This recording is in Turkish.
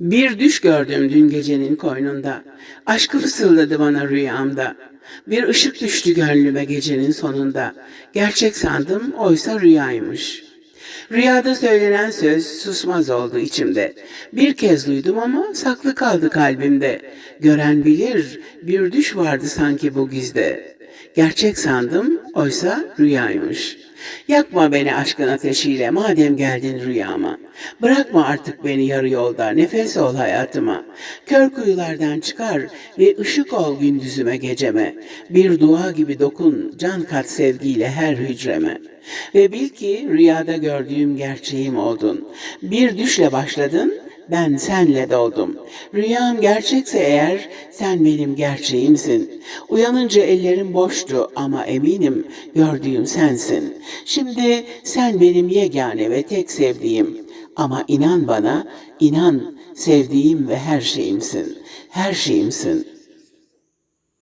Bir düş gördüm dün gecenin koynunda. Aşkı fısıldadı bana rüyamda. Bir ışık düştü gönlüme gecenin sonunda. Gerçek sandım oysa rüyaymış. Rüyada söylenen söz susmaz oldu içimde. Bir kez duydum ama saklı kaldı kalbimde. Gören bilir bir düş vardı sanki bu gizde. Gerçek sandım oysa rüyaymış. Yakma beni aşkın ateşiyle madem geldin rüyama. Bırakma artık beni yarı yolda nefes ol hayatıma. Kör kuyulardan çıkar ve ışık ol gündüzüme geceme. Bir dua gibi dokun can kat sevgiyle her hücreme. Ve bil ki rüyada gördüğüm gerçeğim oldun. Bir düşle başladın ben senle doldum. Rüyam gerçekse eğer sen benim gerçeğimsin. Uyanınca ellerim boştu ama eminim gördüğüm sensin. Şimdi sen benim yegane ve tek sevdiğim. Ama inan bana, inan sevdiğim ve her şeyimsin. Her şeyimsin.